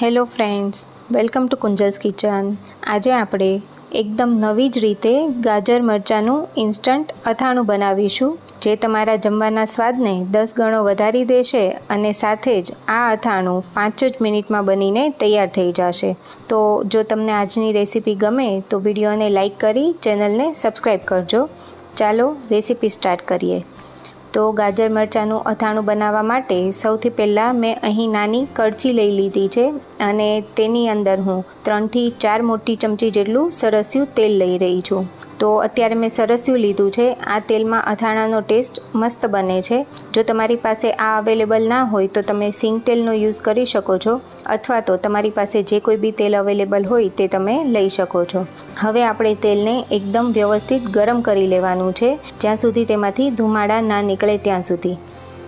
Hello friends, welcome to Kunjal's kitchen. આજે આપણે એકદમ નવી જ રીતે ગાજર મરચાંનું ઇન્સ્ટન્ટ અથાણું બનાવીશું, જે તમારા જમવાના સ્વાદને દસ ગણો વધારી દેશે અને સાથે જ આ અથાણું પાંચ જ મિનિટમાં બનીને તૈયાર થઈ જશે. તો જો તમને આજની રેસીપી ગમે, તો વિડીયોને લાઇક કરી ચેનલને સબસ્ક્રાઈબ કરજો. ચાલો રેસીપી સ્ટાર્ટ કરીએ. તો ગાજર મરચાંનું અથાણું બનાવવા માટે સૌથી પહેલાં મેં અહીં નાની કડચી લઈ લીધી છે અને તેની અંદર હું ત્રણથી ચાર મોટી ચમચી જેટલું સરસ્યું તેલ લઈ રહી છું. તો અત્યારે મેં સરસ્યું લીધું છે. આ તેલમાં અથાણાનો ટેસ્ટ મસ્ત બને છે. જો તમારી પાસે આ અવેલેબલ ના હોય તો તમે સિંગ તેલનો યુઝ કરી શકો છો અથવા તો તમારી પાસે જે કોઈ બી તેલ અવેલેબલ હોય તે તમે લઈ શકો છો. હવે આપણે તેલને એકદમ વ્યવસ્થિત ગરમ કરી લેવાનું છે. જ્યાં સુધી તેમાંથી ધુમાડા ના નીકળે ત્યાં સુધી.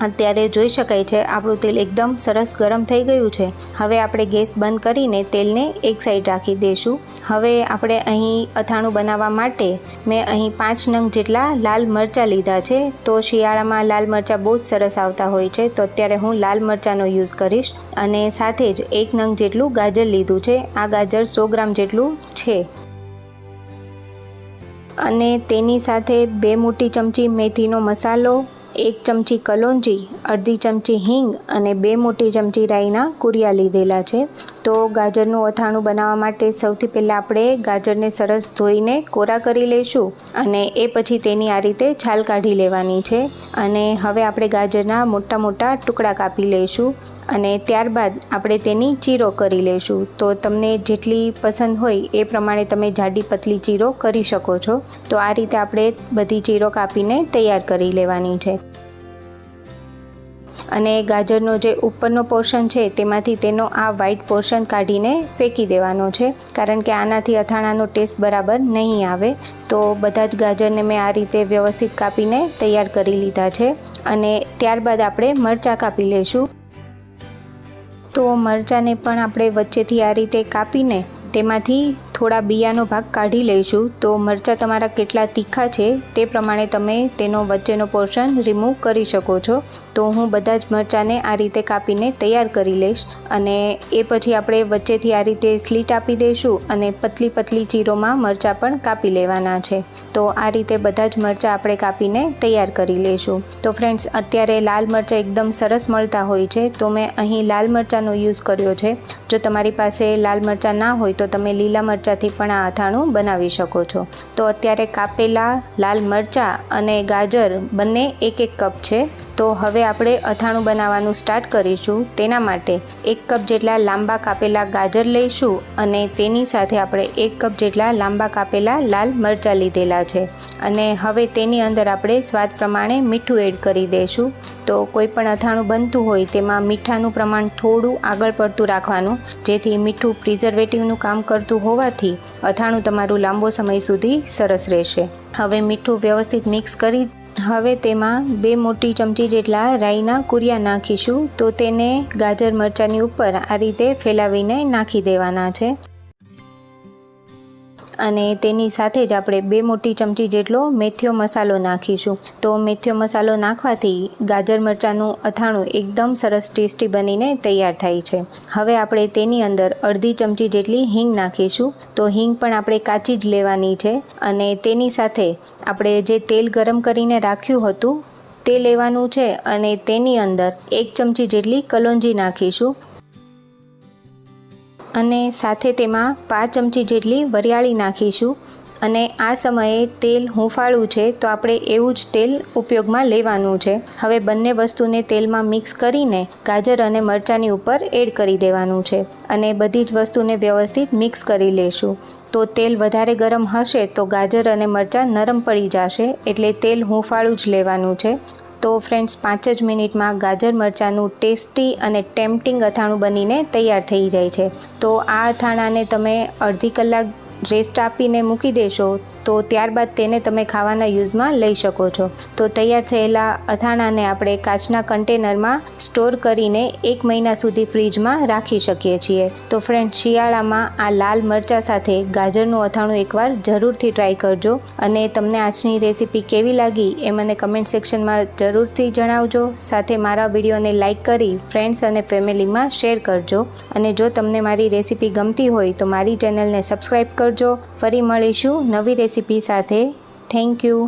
અત્યારે જોઈ શકાય છે, આપણું તેલ એકદમ સરસ ગરમ થઈ ગયું છે. હવે આપણે ગેસ બંધ કરીને તેલને એક સાઈડ રાખી દઈશું. હવે આપણે અહીં અથાણું બનાવવા માટે મેં અહીં પાંચ નંગ જેટલા લાલ મરચાં લીધા છે. તો શિયાળામાં લાલ મરચાં બહુ જ સરસ આવતા હોય છે. તો અત્યારે હું લાલ મરચાંનો યુઝ કરીશ અને સાથે જ એક નંગ જેટલું ગાજર લીધું છે. આ ગાજર સો ગ્રામ જેટલું છે. અને તેની સાથે બે મોટી ચમચી મેથીનો મસાલો એક ચમચી કલોંજી, અડધી ચમચી હિંગ અને બે મોટી ચમચી રાઈના કુરિયા લીધેલા છે. તો ગાજરનું અથાણું બનાવવા માટે સૌથી પહેલાં આપણે ગાજરને સરસ ધોઈને કોરા કરી લઈશું અને એ પછી તેની આ રીતે છાલ કાઢી લેવાની છે. અને હવે આપણે ગાજરના મોટા મોટા ટુકડા કાપી લઈશું અને ત્યારબાદ આપણે તેની ચીરો કરી લઈશું. તો તમને જેટલી પસંદ હોય એ પ્રમાણે તમે જાડી પતલી ચીરો કરી શકો છો. તો આ રીતે આપણે બધી ચીરો કાપીને તૈયાર કરી લેવાની છે. અને ગાજરનો જે ઉપરનો પોર્શન છે, તેમાંથી તેનો આ વ્હાઈટ પોર્શન કાઢીને ફેંકી દેવાનો છે. કારણ કે આનાથી અથાણાનો ટેસ્ટ બરાબર નહીં આવે. તો બધા જ ગાજરને મેં આ રીતે વ્યવસ્થિત કાપીને તૈયાર કરી લીધા છે. અને ત્યારબાદ આપણે મરચાં કાપી લઈશું. તો મરચાંને પણ આપણે વચ્ચેથી આ રીતે કાપીને તેમાંથી થોડા બિયાનો ભાગ કાઢી લઈશું. તો મરચાં તમારા કેટલા તીખા છે તે પ્રમાણે તમે તેનો વચ્ચેનો પોર્શન રિમૂવ કરી શકો છો. તો હું બધા જ મરચાંને આ રીતે કાપીને તૈયાર કરી લઈશ અને એ પછી આપણે વચ્ચેથી આ રીતે સ્લીટ આપી દઈશું અને પતલી પતલી ચીરોમાં મરચાં પણ કાપી લેવાના છે. તો આ રીતે બધા જ મરચાં આપણે કાપીને તૈયાર કરી લઈશું. તો ફ્રેન્ડ્સ અત્યારે લાલ મરચાં એકદમ સરસ મળતા હોય છે. તો મેં અહીં લાલ મરચાંનો યુઝ કર્યો છે. જો તમારી પાસે લાલ મરચાં ના હોય તો તમે લીલા મરચાંથી પણ આ અથાણું બનાવી શકો છો. તો અત્યારે કાપેલા લાલ મરચાં અને ગાજર બંને એક એક કપ છે. તો હવે આપણે અથાણું બનાવવાનું સ્ટાર્ટ કરીશું તેના માટે. એક કપ જેટલા લાંબા કાપેલા ગાજર લઈશું અને તેની સાથે આપણે એક કપ જેટલા લાંબા કાપેલા લાલ મરચાં લીધેલા છે. અને હવે તેની અંદર આપણે સ્વાદ પ્રમાણે મીઠું એડ કરી દઈશું. તો કોઈ પણ અથાણું બનતું હોય તેમાં મીઠાનું પ્રમાણ થોડું આગળ પડતું રાખવાનું, જેથી મીઠું પ્રિઝર્વેટિવનું કામ કરતું હોવાથી અથાણું તમારું લાંબો સમય સુધી સરસ રહેશે. હવે મીઠું વ્યવસ્થિત મિક્સ કરી, હવે તેમાં બે મોટી ચમચી જેટલા રાઈના કુરિયા નાખીશું, તો તેને ગાજર મરચાંની ઉપર આ રીતે ફેલાવીને નાખી દેવાના છે. અને તેની સાથે જ આપણે બે મોટી ચમચી જેટલો મેથીયો મસાલો નાખીશું. તો મેથીયો મસાલો નાખવાથી ગાજર મરચાંનું અથાણું એકદમ સરસ ટેસ્ટી બનીને તૈયાર થાય છે. હવે આપણે તેની અંદર અડધી ચમચી જેટલી હિંગ નાખીશું. તો હિંગ પણ આપણે કાચી જ લેવાની છે અને તેની સાથે આપણે જે તેલ ગરમ કરીને રાખ્યું હતું તે લેવાનું છે અને તેની અંદર એક ચમચી જેટલી કલોંજી નાખીશું. અને સાથે તેમાં પાંચ ચમચી જેટલી વરિયાળી નાખીશું. અને આ સમયે તેલ હુંફાળું છે, તો આપણે એવું જ તેલ ઉપયોગમાં લેવાનું છે. હવે બંને વસ્તુને તેલમાં મિક્સ કરીને ગાજર અને મરચાંની ઉપર એડ કરી દેવાનું છે. અને બધી જ વસ્તુને વ્યવસ્થિત મિક્સ કરી લેશું. તો તેલ વધારે ગરમ હશે, તો ગાજર અને મરચાં નરમ પડી જશે, એટલે તેલ હુંફાળું જ લેવાનું છે. તો ફ્રેન્ડ્સ, પાંચ જ મિનિટમાં ગાજર મરચાંનું ટેસ્ટી અને ટેમ્પટિંગ અથાણું બનીને તૈયાર થઈ જાય છે. તો આ અથાણાને તમે અડધી કલાક રેસ્ટ આપીને મૂકી દેશો. તો ત્યારબાદ તેને તમે ખાવાના યુઝમાં લઈ શકો છો. તો તૈયાર થયેલા અથાણાને આપણે કાચના કન્ટેનરમાં સ્ટોર કરીને એક મહિના સુધી ફ્રીજમાં રાખી શકીએ છીએ. તો ફ્રેન્ડ, શિયાળામાં આ લાલ મરચાં સાથે ગાજરનું અથાણું એકવાર જરૂરથી ટ્રાય કરજો અને તમને આજની રેસીપી કેવી લાગી એ મને કમેન્ટ સેક્શનમાં જરૂરથી જણાવજો. સાથે મારા વિડીયોને લાઇક કરી ફ્રેન્ડ્સ અને ફેમિલીમાં શેર કરજો. અને જો તમને મારી રેસીપી ગમતી હોય તો મારી ચેનલને સબસ્ક્રાઈબ કરજો. ફરી મળીશું નવી રેસીપી સાથે થેન્ક યુ.